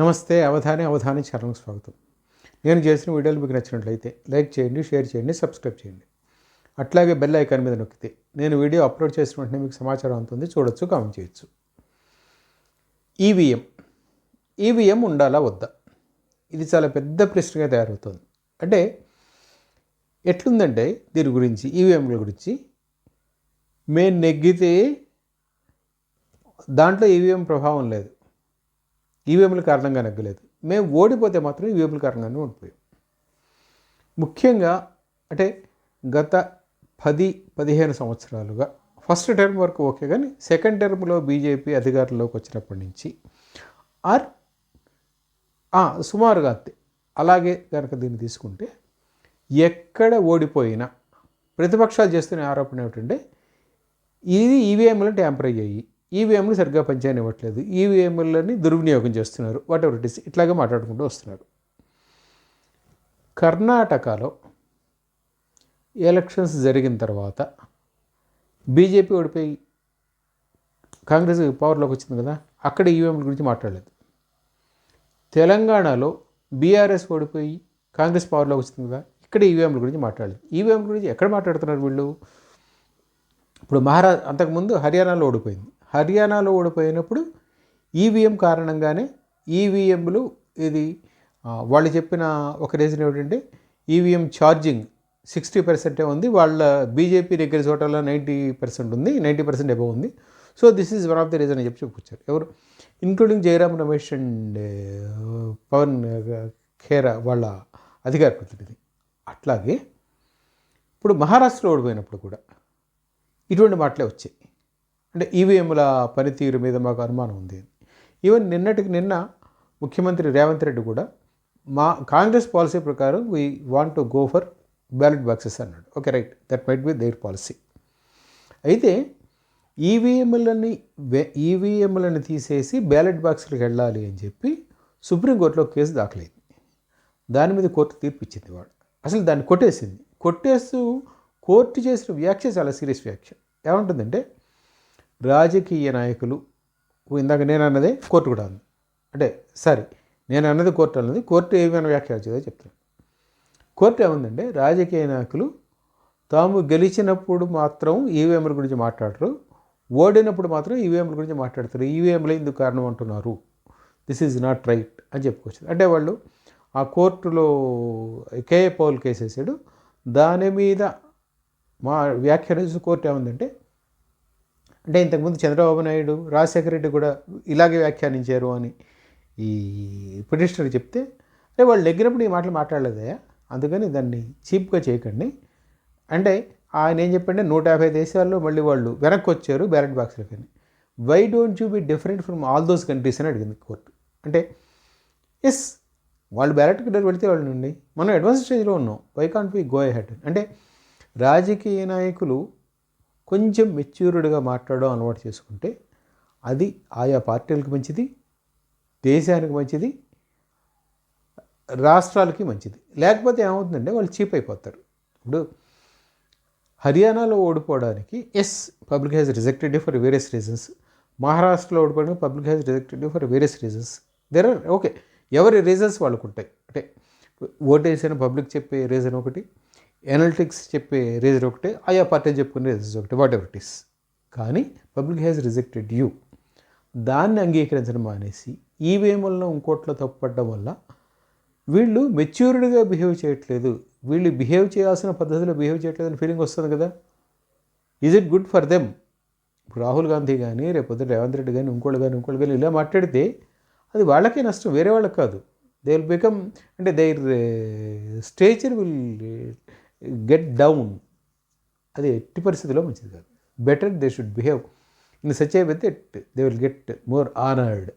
నమస్తే అవధాని అవధాని ఛానల్కి స్వాగతం. నేను చేసిన వీడియోలు మీకు నచ్చినట్లయితే లైక్ చేయండి షేర్ చేయండి సబ్స్క్రైబ్ చేయండి. అట్లాగే బెల్ ఐకాన్ మీద నొక్కితే నేను వీడియో అప్లోడ్ చేసిన వెంటనే మీకు సమాచారం అందుతుంది చూడొచ్చు కామెంట్ చేయొచ్చు. ఈవీఎం. ఈవీఎం ఉండాలా వద్దా? ఇది చాలా పెద్ద ప్రశ్నగా తయారవుతుంది. అంటే ఎట్లుందంటే దీని గురించి ఈవీఎంల గురించి మేము నెగ్గితే దాంట్లో ఈవీఎం ప్రభావం లేదు. ఈవీఎంల కారణంగా నెగ్గలేదు. మేము ఓడిపోతే మాత్రం ఈవీఎంల కారణంగానే ఓడిపోయాం. ముఖ్యంగా అంటే గత పది పదిహేను సంవత్సరాలుగా ఫస్ట్ టర్మ్ వరకు ఓకే కానీ సెకండ్ టర్మ్లో బీజేపీ అధికారంలోకి వచ్చినప్పటి నుంచి ఆర్ సుమారుగా అంతే. అలాగే కనుక దీన్ని తీసుకుంటే ఎక్కడ ఓడిపోయినా ప్రతిపక్షాలు చేస్తున్న ఆరోపణ ఏమిటంటే ఇది ఈవీఎంలు ట్యాంపర్ అయ్యాయి. ఈవీఎంలు సరిగ్గా పనిచేయనివ్వట్లేదు. ఈవీఎంలని దుర్వినియోగం చేస్తున్నారు. వాట్ ఎవర్ ఇట్ ఇస్ ఇట్లాగే మాట్లాడుకుంటూ వస్తున్నారు. కర్ణాటకలో ఎలక్షన్స్ జరిగిన తర్వాత బీజేపీ ఓడిపోయి కాంగ్రెస్ పవర్లోకి వచ్చింది కదా అక్కడ ఈవీఎంల గురించి మాట్లాడలేదు. తెలంగాణలో బీఆర్ఎస్ ఓడిపోయి కాంగ్రెస్ పవర్లోకి వచ్చింది కదా ఇక్కడ ఈవీఎంల గురించి మాట్లాడలేదు. ఈవీఎంల గురించి ఎక్కడ మాట్లాడుతున్నారు వీళ్ళు? ఇప్పుడు మహారా అంతకుముందు హర్యానాలో ఓడిపోయింది. హర్యానాలో ఓడిపోయినప్పుడు ఈవీఎం కారణంగానే ఈవీఎంలు ఇది వాళ్ళు చెప్పిన ఒక రీజన్ ఏమిటంటే ఈవీఎం ఛార్జింగ్ సిక్స్టీ పర్సెంటే ఉంది వాళ్ళ బీజేపీ దగ్గర చోటల్లో నైంటీ పర్సెంట్ ఉంది నైంటీ పర్సెంట్ ఎబో ఉంది. So this is one of the reason అని చెప్పి చెప్పుకొచ్చారు. ఎవరు? ఇంక్లూడింగ్ జయరామ్ రమేష్ అండ్ పవన్ ఖేరా వాళ్ళ అధికార ప్రతినిధి. అట్లాగే ఇప్పుడు మహారాష్ట్రలో ఓడిపోయినప్పుడు కూడా ఇటువంటి మాటలే వచ్చాయి. అంటే ఈవీఎంల పనితీరు మీద మాకు అనుమానం ఉంది. ఈవెన్ నిన్నటికి నిన్న ముఖ్యమంత్రి రేవంత్ రెడ్డి కూడా మా కాంగ్రెస్ పాలసీ ప్రకారం we want to go for ballot boxes అన్నాడు. Okay right that might be their policy అయితే ఈవీఎంలని ఈవీఎంలను తీసేసి బ్యాలెట్ బాక్సులకు వెళ్ళాలి అని చెప్పి సుప్రీంకోర్టులో కేసు దాఖలైంది. దాని మీద కోర్టు తీర్పు ఇచ్చింది వాడు. అసలు దాన్ని కొట్టేసింది. కొట్టేస్తూ కోర్టు చేసిన వ్యాఖ్య చాలా సీరియస్ వ్యాఖ్య. ఏమంటుందంటే రాజకీయ నాయకులు ఇందాక నేను అన్నదే కోర్టు కూడా అంది అంటే సారీ నేను అన్నది కోర్టు అన్నది కోర్టు ఏమైనా వ్యాఖ్య చెప్తాను. కోర్టు ఏముందంటే రాజకీయ నాయకులు తాము గెలిచినప్పుడు మాత్రం ఈవీఎంల గురించి మాట్లాడరు ఓడినప్పుడు మాత్రం ఈవీఎంల గురించి మాట్లాడతారు. ఈవీఎంలే ఎందుకు కారణం అంటున్నారు. దిస్ ఈజ్ నాట్ రైట్ అని చెప్పుకోవచ్చు. అంటే వాళ్ళు ఆ కోర్టులో కేఏ పౌల్ కేసేసాడు దాని మీద మా వ్యాఖ్యానించిన కోర్టు ఏముందంటే అంటే ఇంతకుముందు చంద్రబాబు నాయుడు రాజశేఖర రెడ్డి కూడా ఇలాగే వ్యాఖ్యానించారు అని ఈ పిటిషనర్ చెప్తే అరే వాళ్ళు నెగ్గినప్పుడు ఈ మాటలు మాట్లాడలేదయా అందుకని దాన్ని చీప్గా చేయకండి. అంటే ఆయన ఏం చెప్పండి నూట యాభై దేశాల్లో మళ్ళీ వాళ్ళు వెనక్కి వచ్చారు ballot బాక్స్లకి why don't you be different from all those countries అని అడిగింది కోర్టు. అంటే ఎస్ వాళ్ళు బ్యాలెట్ కింద పెడితే వాళ్ళు నుండి మనం అడ్వాన్స్ స్టేజ్లో ఉన్నాం. Why can't be go ahead అంటే రాజకీయ నాయకులు కొంచెం మెచ్యూర్డ్గా మాట్లాడడం అలవాటు చేసుకుంటే అది ఆయా పార్టీలకు మంచిది దేశానికి మంచిది రాష్ట్రాలకి మంచిది. లేకపోతే ఏమవుతుందంటే వాళ్ళు చీప్ అయిపోతారు. ఇప్పుడు హర్యానాలో ఓడిపోవడానికి yes public has rejected for various reasons మహారాష్ట్రలో ఓడిపోవడానికి public has rejected for various reasons there are okay ఎవరి రీజన్స్ వాళ్ళకు ఉంటాయి అంటే ఓటేసిన పబ్లిక్ చెప్పే రీజన్ ఒకటి. ఎనలిటిక్స్ చెప్పే రీజన్ ఒకటి ఆయా పార్టీ చెప్పుకునే రీజన్స్ ఒకటి వాట్ ఎవర్ ఇట్ ఈస్ కానీ పబ్లిక్ హ్యాస్ రిజెక్టెడ్ యూ దాన్ని అంగీకరించడం మానేసి ఈవీఎంలను ఇంకోట్లో తప్పుపడడం వల్ల వీళ్ళు మెచ్యూర్డ్గా బిహేవ్ చేయట్లేదు. వీళ్ళు బిహేవ్ చేయాల్సిన పద్ధతిలో బిహేవ్ చేయట్లేదు అని ఫీలింగ్ వస్తుంది కదా. Is it good for them ఇప్పుడు రాహుల్ గాంధీ కానీ రేపొద్దు రేవంత్ రెడ్డి కానీ ఇంకోళ్ళు కానీ ఇంకోళ్ళు కానీ ఇలా మాట్లాడితే అది వాళ్ళకే నష్టం వేరే వాళ్ళకి కాదు. దే విల్ బికమ్ అంటే their stature will get down అది ఎట్టి పరిస్థితిలో మంచిది కాదు better they should behave in such a with it they will get more honoured